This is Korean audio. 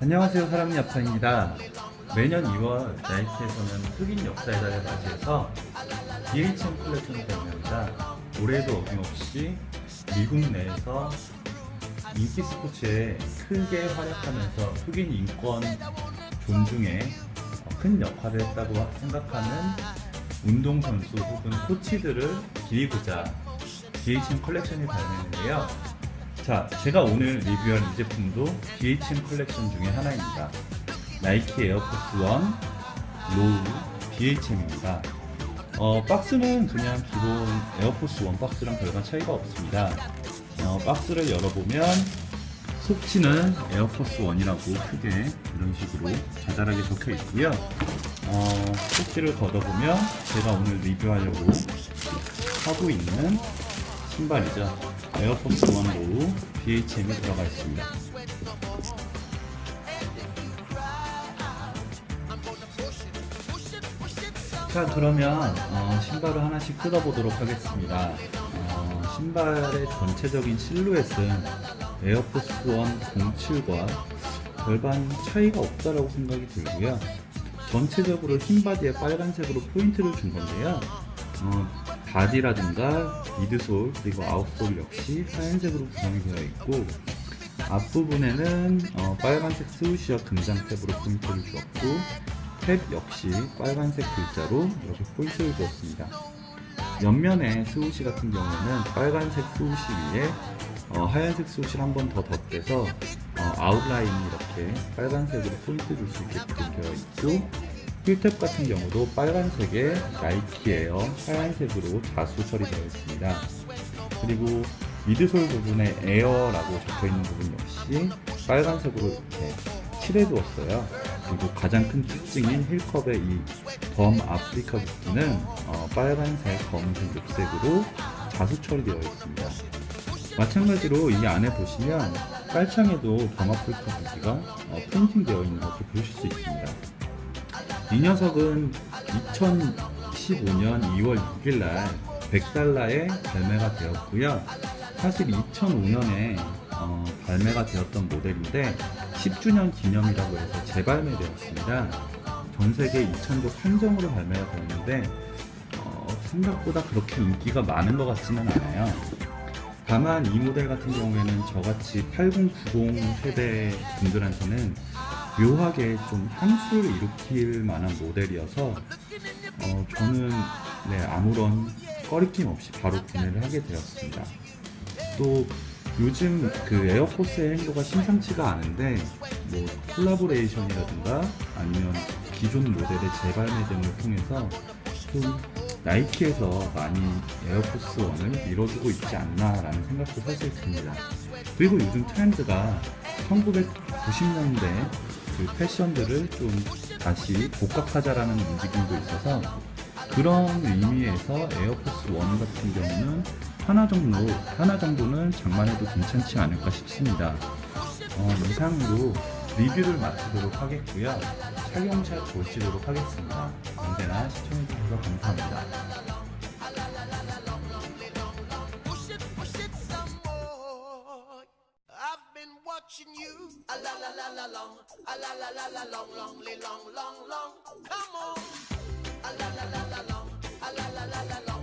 안녕하세요 사랑니 아빠입니다. 매년 2월 나이키에서는 흑인 역사의 달을 맞이해서 DHM 컬렉션을 발매합니다. 올해도 어김없이 미국 내에서 인기 스포츠에 크게 활약하면서 흑인 인권 존중에 큰 역할을 했다고 생각하는 운동선수 혹은 코치들을 기리고자 DHM 컬렉션이 발매했는데요 자, 제가 오늘 리뷰할 이 제품도 DHM 컬렉션 중에 하나입니다. 나이키 에어포스 원 로우 DHM입니다. 어, 박스는 그냥 기본 에어포스 원 박스랑 별반 차이가 없습니다. 어, 박스를 열어보면 속지는 에어포스 원이라고 크게 이런 식으로 자잘하게 적혀 있고요. 어, 속지를 걷어보면 제가 오늘 리뷰하려고 하고 있는 신발이죠. 에어포스 원 로우 BHM이 들어가 있습니다. 자 그러면 어, 신발을 하나씩 뜯어보도록 하겠습니다. 어, 신발의 전체적인 실루엣은 에어포스 원 07과 별반 차이가 없다라고 생각이 들고요. 전체적으로 흰 바디에 빨간색으로 포인트를 준 건데요. 어, 바디라든가 미드솔 그리고 아웃솔 역시 하얀색으로 구성이 되어 있고 앞부분에는 어, 빨간색 스우시와 금장 탭으로 포인트를 주었고 탭 역시 빨간색 글자로 이렇게 포인트를 주었습니다. 옆면에 스우시 같은 경우에는 빨간색 스우시 위에 어, 하얀색 스우시를 한 번 더 덧대서 어, 아웃라인이 이렇게 빨간색으로 포인트 줄 수 있게끔 되어 있고 힐탭 같은 경우도 빨간색에 나이키 에어 하얀색으로 자수 처리되어 있습니다. 그리고 미드솔 부분에 에어라고 적혀 있는 부분 역시 빨간색으로 이렇게 칠해 두었어요. 그리고 가장 큰 특징인 힐컵의 이 범 아프리카 부분은 어, 빨간색, 검은색, 녹색으로 자수 처리되어 있습니다. 마찬가지로 이 안에 보시면 깔창에도 범 아프리카 부지가 어, 프린팅 되어 있는 것을 보실 수 있습니다. 이 녀석은 2015년 2월 6일 날 100달러에 발매가 되었고요. 사실 2005년에 어, 발매가 되었던 모델인데 10주년 기념이라고 해서 재발매되었습니다. 전 세계 2,000도 한정으로 발매가 되었는데 어, 생각보다 그렇게 인기가 많은 것 같지는 않아요. 다만 이 모델 같은 경우에는 저같이 8090 세대 분들한테는 묘하게 좀 향수를 일으킬 만한 모델이어서 어, 저는 네, 아무런 꺼리낌 없이 바로 구매를 하게 되었습니다. 또 요즘 그 에어포스의 행보가 심상치가 않은데 뭐 콜라보레이션이라든가 아니면 기존 모델의 재발매 등을 통해서 좀 나이키에서 많이 에어포스 원을 밀어주고 있지 않나라는 생각도 사실 듭니다. 그리고 요즘 트렌드가 1990년대 그 패션들을 좀 다시 복각하자라는 움직임도 있어서 그런 의미에서 에어포스 원 같은 경우는 하나 정도 하나 정도는 장만해도 괜찮지 않을까 싶습니다. 어, 이상으로 리뷰를 마치도록 하겠고요. 착용샷 보시도록 하겠습니다. 언제나 시청해주셔서 감사합니다. La la la long. A la la la la long, long, long, long, long. Come on. A la la la la long. A la la la la